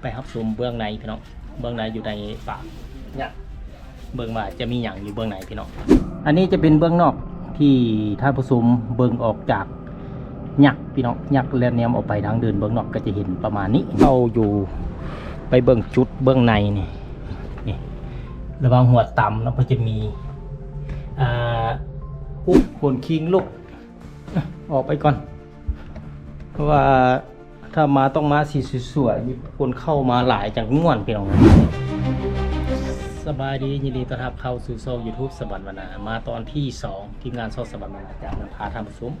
ไปรับชมเบื้องในพี่น้อง เบื้องในอยู่ในป่าเนี่ยเบื้องว่าจะมีอย่างอยู่เบื้องในพี่น้อง อันนี้จะเป็นเบื้องนอกที่ท่านผู้ชมเบื้องออกจากยักพี่น้องยักษ์แลนแนมออกไปทางเดินเบื้องนอกก็จะเห็นประมาณนี้เราอยู่ไปเบื้องจุดเบื้องในนี่นี่ระวังหัวต่ำแล้วก็จะมีอ่าอุ๊บคนคิงลูกออกไปก่อน เพราะว่า ถ้ามาต้องมาสีสวยๆมีคนเข้ามาหลายจากม่วนพี่น้องสบายดียินดีต้อนรับเข้าสู่โซยูทูบสวรรค์วนา มาตอนที่2ทีมงานโซสวรรค์วนาจากนำพาทำซุ้ม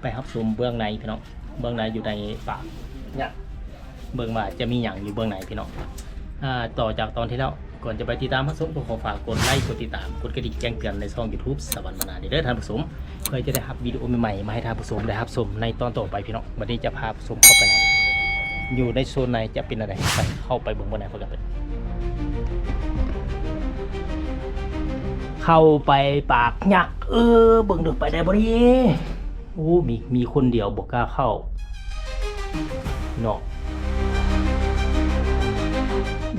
ไปรับชมเบื้องในพี่น้องเบื้องในอยู่ในป่าเนี่ยเบื้องว่าจะมีอย่างอยู่เบื้องในพี่น้องอ่าต่อจากตอนที่แล้ว ก่อนจะไปติดตามผู้ชมก็ขอฝากกดไลค์กดติดตามกดกระดิ่งแจ้งเตือนในช่อง YouTube สวรรค์วนาเด้อท่านผู้ชมเพื่อจะได้รับวิดีโอใหม่ๆมาให้ท่านผู้ชมได้รับชมในตอนต่อไปพี่น้องวันนี้จะพาผู้ชมเข้าไปไหนอยู่ในโซนไหนจะเป็นอะไรไปเข้าไปเบิ่งบนไหนเพื่อกันเลยเข้าไปปากยักเออเบิ่งเดึกไปได้บ่ดีโอ้มีมีคนเดียวบอกกล้าเข้าเนาะ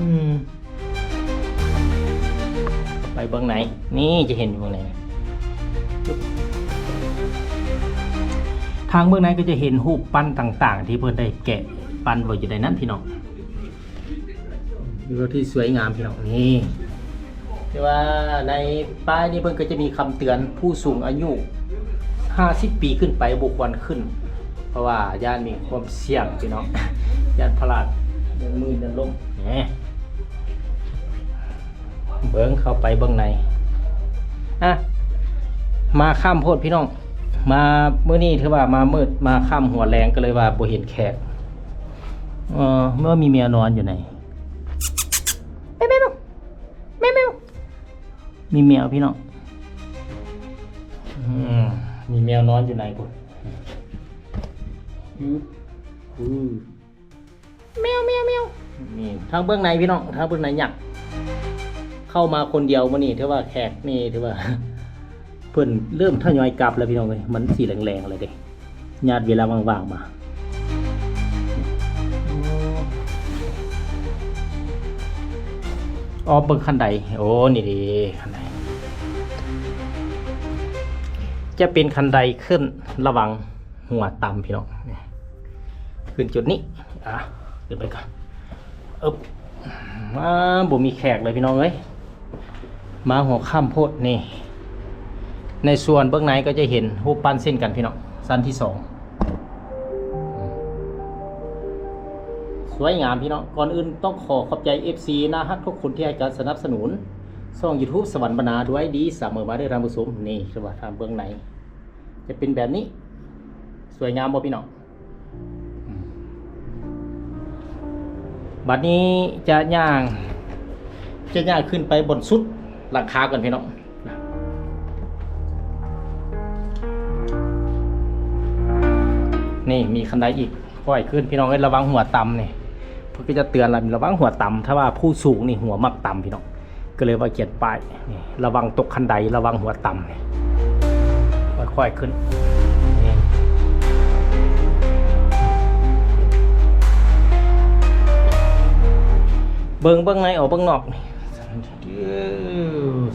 อืม เบิ่งไหน นี่จะเห็นอยู่เบิ่งไหนทางเบื้องในก็จะเห็นรูปปั้นต่าง ๆ ที่เพื่อนได้แกะปั้นไว้อยู่ในนั้นพี่น้องดูที่สวยงามพี่น้องนี่แต่ว่าในป้ายนี้เพิ่นก็จะมีคำเตือนผู้สูงอายุ 50 ปีขึ้นไปบุคคลขึ้น เพราะว่าย่านมีความเสี่ยงพี่น้องย่านพลาดเดินมือเดินลมนี่ เบิ้งเข้าไปเบื้องในอะมาข้ามโพดพี่น้อง มาเมื่อนี้ถือว่ามามืดมาข้ามหัวแรงก็เลยว่าบ่เห็นแขกเออเมื่อมีเมียนอนอยู่ไหนแม่แม่แม่แม่มีแมวพี่น้องมมีแมวนอนอยู่ไหนกูแมวแมวแมวนี่ทางเบื้องในพี่น้องทางเบื้องในหยัก เข้ามาคนเดียวมื่อนี้ถือว่าแขกนี่ถือว่า เพิ่นเริ่มทยอยกลับแล้วพี่น้องเลยมันสีแรงๆเลยเด้ญาติเวลาว่างๆมาอ๋อเบิ่งคันใดโอ้ นี่ดีคันใดจะเป็นคันใดขึ้นระวังหัวต่ำพี่น้องนี่ขึ้นจุดนี้ อะขึ้นไปก่อนอ๊บมาบ่มีแขกเลยพี่น้องเอ้ย มาหัวข้ามโพดนี่ ในส่วนเบื้องในก็จะเห็นรูปปั้นเส้นกันพี่น้องสั้นที่สองสวยงามพี่น้องก่อนอื่นต้องขอขอบใจ FC นะฮักทุกคนที่ให้การสนับสนุนช่อง YouTube สวรรค์บรรณาด้วยดีเสมอมาได้วยรามผู้ชมนี่คือว่าทางเบื้องใน จะเป็นแบบนี้ สวยงามบ่พี่น้องบัดนี้จะย่าง จะย่างขึ้นไปบนสุด หลังคาก่อนพี่น้องนี่มีคันไดอีกค่อยขึ้นพี่น้องเอ้ระวังหัวต่ำนี่เพื่อก็จะเตือนเราระวังหัวต่ำถ้าว่าผู้สูงนี่หัวมักต่ำพี่น้องก็เลยว่าเขียนป้ายนี่ระวังตกคันไดระวังหัวต่ำนี่ค่อยๆขึ้นเบิ้งเบิ้งในออกเบิ้งนอกนี่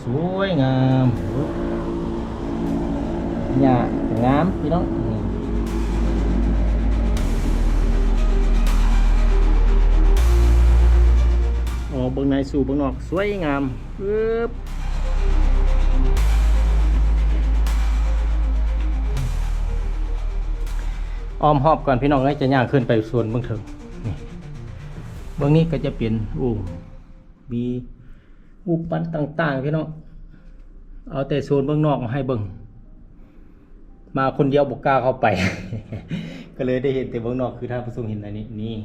สวยงามเนี่งามพี่น้องออกเบื้องในสู่เบื้องนอกสวยงามปึ๊บอ้อมหอบก่อนพี่น้องเอ้ยจะย่างขึ้นไปส่วนเบื้องถึงนี่เบื้องนี้ก็จะเป็นอูมี อูปั้นต่าง ๆ พี่น้อง เอาแต่โซนเบื้องนอกมาให้เบิ่งมาคนเดียวบุกกล้าเข้าไป ก็เลยได้เห็นแต่เบื้องนอกคือท่านผู้ชมเห็นอันนี้นี่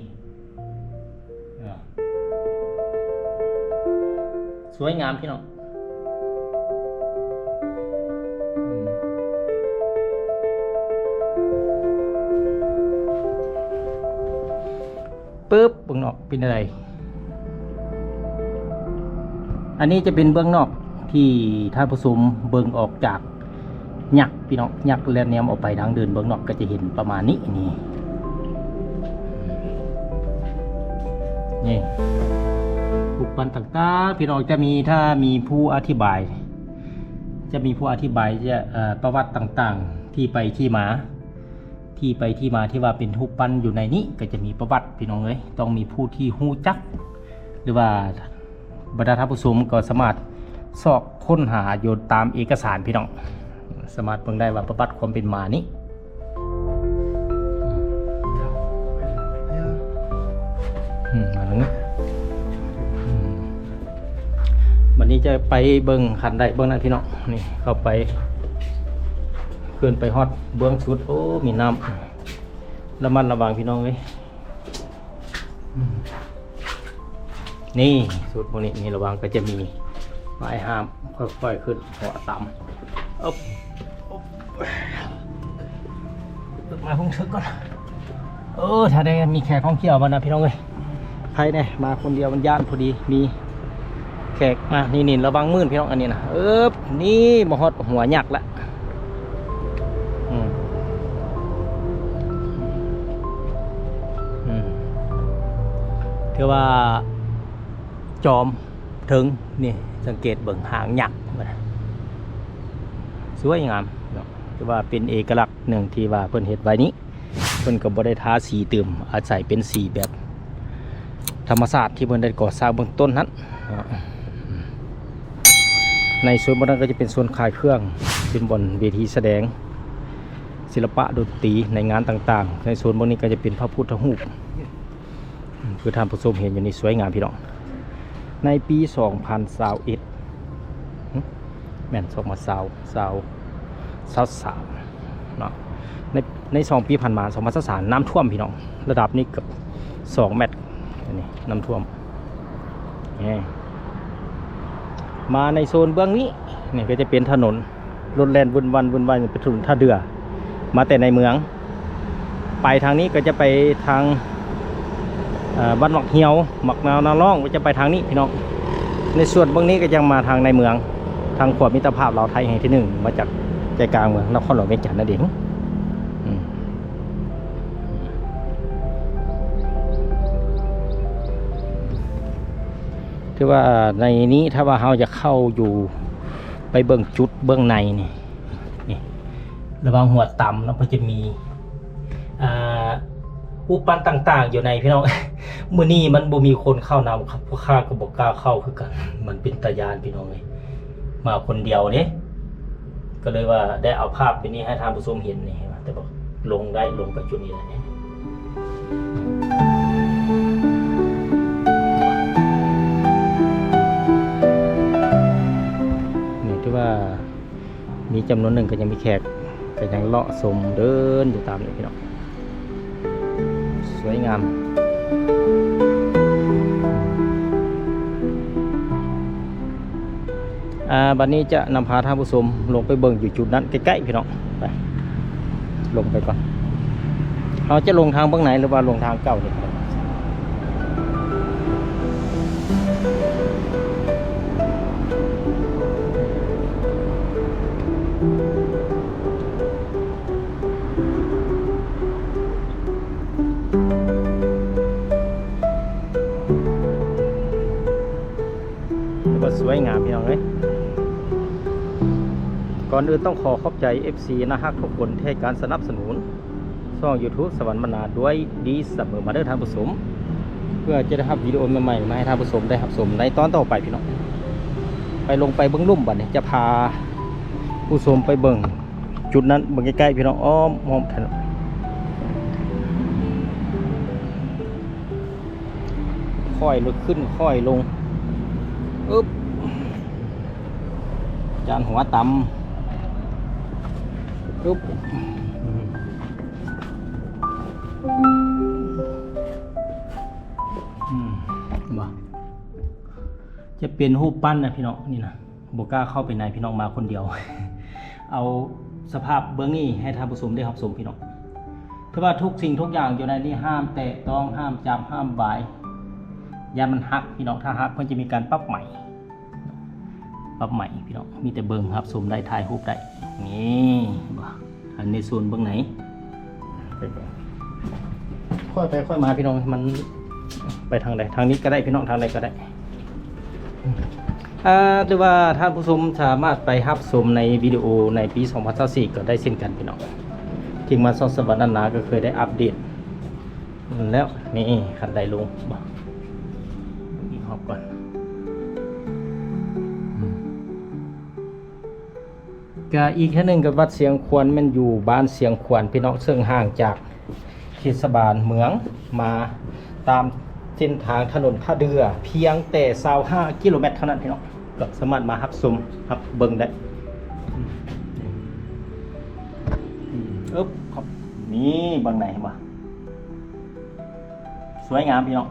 สวยงามพี่น้องปึ๊บเบื้องนอกเป็นอะไร อันนี้จะเป็นเบื้องนอกที่ท่านผู้ชมเบิ่งออกจากหยักพี่น้องหยักแลนแนมออกไปทางเดินเบื้องนอกก็จะเห็นประมาณนี้นี่นี่รูปปั้นต่างๆพี่น้องจะมีถ้ามีผู้อธิบาย จะมีผู้อธิบายจะประวัติต่างๆ ที่ไปที่มา ที่ไปที่มาที่ว่าเป็นรูปปั้นอยู่ในนี้ก็จะมีประวัติพี่น้องเอ้ยต้องมีผู้ที่ฮู้จัก หรือว่า บรรดาท่านผู้ชมก็สามารถสอบค้นหาโยนตามเอกสารพี่น้อง สามารถเบิ่งได้ว่าประวัติความเป็นมานี้มาแล้วนะวันนี้จะไปเบิ่งขันได้เบิ่งนะพี่น้องนี่เข้าไปขึ้นไปฮอดเบื้องสุด โอ้ มีน้ำระมัดระวังพี่น้องเลย นี่สุดพวกนี้นี่ระวังก็จะมีไม้ห้ามค่อยๆขึ้นหัวต่ำอ๊บอ๊บมาพุ่งชึกก่อนเออถ้าได้มีแขกท่องเที่ยวมานะพี่น้องเลยใครเนี่ยมาคนเดียวมันย่านพอดีมีแขกมานี่นี่ระวังมื่นพี่น้องอันนี้นะเออนี่มหอดหัวหยักละอืมอืมถือว่า จอมถึงนี่สังเกตเบิ่งหางหยักสวยงามเนาะว่าเป็นเอกลักษณ์หนึ่งที่ว่าเพิ่นเฮ็ดไว้นี้เพิ่นก็บ่ได้ทาสีเติมอาศัยเป็นสีแบบธรรมศาสตร์ที่เพิ่นได้ก่อสร้างเบื้องต้นนั้นในส่วนบนนั้นก็จะเป็นส่วนขายเครื่องเป็นบนเวทีแสดง ศิลปะดนตรีในงานต่าง ๆ ในส่วนบนนี้ก็จะเป็นพระพุทธรูปคือท่านผู้ชมเห็นอยู่นี่สวยงามพี่น้อง ในปี 2021แม่น2มาสาวสาวสาวสามเนาะในในสองปีผ่านมา2023น้ำท่วมพี่น้อง ระดับนี้เกือบ2เมตรนนี้น้ำท่วมนี่มาในโซนเบื้องนี้นี่ก็จะเป็นถนนรถแล่นวุ่นวันวุ่นวายเป็นถนนท่าเรือ มาแต่ในเมือง ไปทางนี้ก็จะไปทาง บ้านหมักเหี่ยวหมักนาวนาล่องจะไปทางนี้พี่น้องในส่วนบื้องนี้ก็ยังมาทางในเมือง ทางขวบมิตรภาพเราไทยแห่งที่หนึ่งมาจากใจกลางเมืองนครหลวงเวียงจันทน์นั่นเองอืมถือว่าในนี้ถ้าว่าเราจะเข้าอยู่ไปเบื้องจุดเบื้องในนี่นระวังหัวต่ำแล้วก็จะมี อุปปันต่าง ๆ อยู่ในพี่น้องมือนี้มันบ่มีคนเข้านำครับพวกข้าก็บ่กล้าเข้าคือกัน มันเป็นตายานพี่น้องเลยมาคนเดียวเด้ก็เลยว่าได้เอาภาพไปนี้ให้ท่านผู้ชมเห็นนี่เห็นไหมแต่บอกลงได้ลงไปจุดนี้แล้วเนี่ยนี่ที่ว่ามีจำนวนหนึ่งก็ยังมีแขกก็ยังเลาะสมเดินอยู่ตามนี่พี่น้อง สวยงามอ่าบัดนี้จะนำพาท่านผู้ชมลงไปเบิ่งอยู่จุดนั้นใกล้ๆพี่น้องไปลงไปก่อนเราจะลงทางเบื้องไหนหรือว่าลงทางเก่าเนี่ย ถือว่าสวยงามพี่น้องเอ้ยก่อนอื่นต้องขอขอบใจ FC นะฮักทุกคนที่ให้การสนับสนุนช่อง YouTube สวรรค์มนาด้วยดีเสมอมาเด้อท่านผู้ชมเพื่อจะได้รับวิดีโอใหม่ๆมาให้ท่านผู้ชมได้รับชมในตอนต่อไปพี่น้อง ไปลงไปเบื้องลุ่มบัดนี้จะพาผู้ชมไปเบิ่งจุดนั้นเบิ่งใกล้ๆพี่น้องอ้อมอ้อมถนนค่อยลุกขึ้นค่อยลง อึ๊บจานหัวต่ำปุ๊บบ่จะเป็นรูปปั้นนะพี่น้องนี่นะบก้าเข้าไปในพี่น้องมาคนเดียว เอาสภาพเบื้องนี้ให้ท่านผู้ชมได้รับชมพี่น้องถ้าว่าทุกสิ่งทุกอย่างอยู่ในนี้ห้ามแตะต้องห้ามจับห้ามบาย ยามันหักพี่น้องถ้าหักเพิ่นจะมีการปรับใหม่ปรับใหม่พี่น้องมีแต่เบิ่งครับซูมได้ถ่ายรูปได้นี่บ่อันในส่วนเบื้องไหนค่อยไปค่อยมาพี่น้องมันไปทางใดทางนี้ก็ได้พี่น้องทางใดก็ได้อ่าหรือว่าท่านผู้ชมสามารถไปรับชมในวิดีโอในปี 2024ก็ได้เช่นกันพี่น้องทีมงานซอสสวรรค์นันาก็เคยได้อัปเดต แล้วนี่คันใดลงบอี ก็อีกแค่หนึ่งกับวัดเสียงควรมันอยู่บ้านเสียงควรพี่น้องซึ่งห่างจากเทศบาลเมืองมาตามเส้นทางถนนท่าเรือ เพียงแต่25กิโลเมตรเท่านั้นพี่น้องก็สามารถมาฮับชมฮับเบิ่งได้อืมอืมอึ๊บครับนี่บางไหนเห็นปะสวยงามพี่น้อง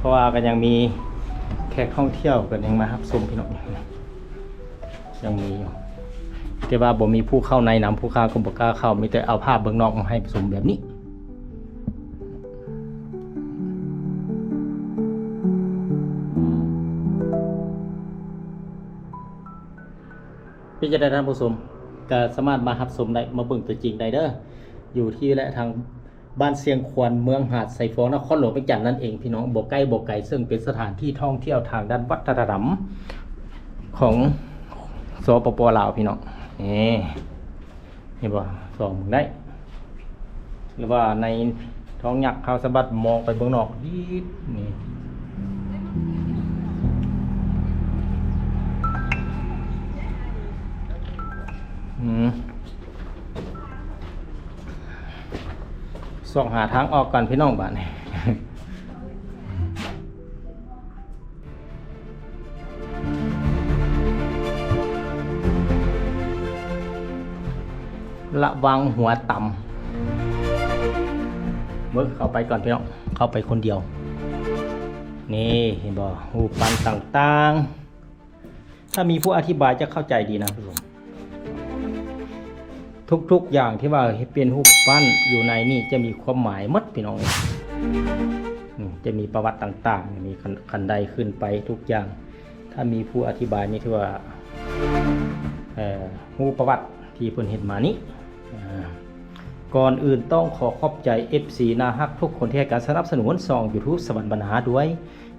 เพราะว่าก็ยังมีแขกท่องเที่ยวกันยังมารับชมพี่น้องยังมีอยู่แต่ว่าบ่มีผู้เข้าในนำผู้เข้าก็บ่กล้าเข้ามีแต่เอาภาพเบื้องนอกมาให้ชมแบบนี้พี่จะได้ท่านผู้ชมก็สามารถมารับชมได้มาเบิ่งตัวจริงได้เด้ออยู่ที่และทาง บ้านเสียงควรเมืองหาดไซฟองนครหลวงเป็นจันนั่นเองพี่น้องบ่ใกล้บ่ไกลซึ่งเป็นสถานที่ท่องเที่ยวทางด้านวัฒนธรรมของสปปลาวพี่น้องนี่นี่บ่สองมึงได้ หรือว่าในท้องหยักเขาสะบัดมองไปเบื้องนอกดีนี่อืม ส่องหาทางออกกันพี่น้องบ้านนี่ระวังหัวต่ำเมื่อเข้าไปก่อนพี่น้อง เข้าไปคนเดียว นี่เห็นบ่หูปันต่างๆ ถ้ามีผู้อธิบายจะเข้าใจดีนะพี่ผม ทุกๆอย่างที่ว่าเป็นรูปปั้นอยู่ในนี่จะมีความหมายมัดพี่น้องจะมีประวัติต่างๆ มีคันใดขึ้นไปทุกอย่าง ถ้ามีผู้อธิบายนี่ที่ว่าเอ่อรูประวัติที่เพิ่นเห็นมานี้ก่อนอื่นต้องขอขอบใจ FC นาฮักทุกคนที่ให้การสนับสนุนซอง YouTube สวรรค์บรรหาด้วย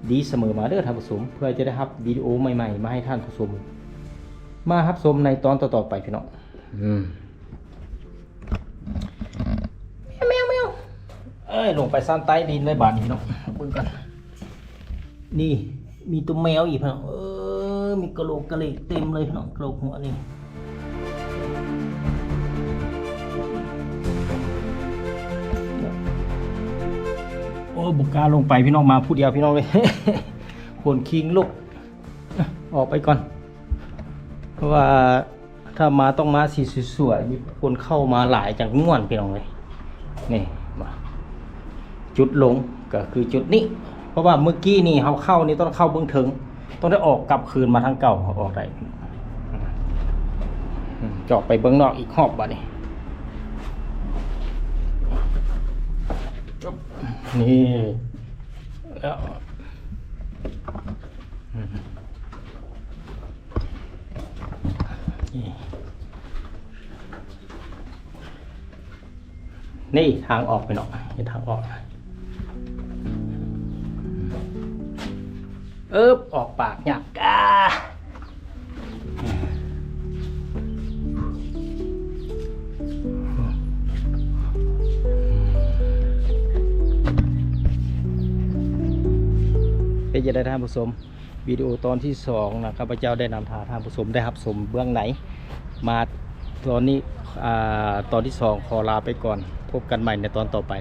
ดีเสมอมาเด้อท่านผู้ชมเพื่อจะได้รับวิดีโอใหม่ๆ มาให้ท่านผู้ชมมารับชมในตอนต่อๆไปพี่น้องอืมวแมวเอ้ ยลงไปซ่านใต้ดินเลยบาดนี้พี่น้องเบิ่งกันนี่มีตัวแมวอีกพี่น้องเออมีกระโหลกกระเหลกเต็มเลยพี่น้องกระโหลกหัวนี่โอ้บุกกาลงไปพี่น้องมาผู้เดียวพี่น้องเลยคนคิงลูกออกไปก่อน เพราะว่าถ้ามาต้องมาสีสวยๆมีคนเข้ามาหลายจากม่วนพี่น้องเลยนี่ จุดลงก็คือจุดนี้ เพราะว่าเมื่อกี้นี่เขาเข้านี่ต้องเข้าเบื้องถึง ต้องได้ออกกลับคืนมาทางเก่าออกได้จะอกไปเบื้องนอกอีกหอบบ่นี่นี่แล้วนี่ทางออกไปหนอยนี่ทางออก เอ๊บออกปากหยักกาเป็นจะได้ท่านผู้ชมวิดีโอตอนที่สองนะข้าพระเจ้าได้นำทางท่านผู้ชมได้รับชมเบื้องไหน มาตอนนี้อตอนที่สองขอลาไปก่อน พบกันใหม่ในตอนต่อไป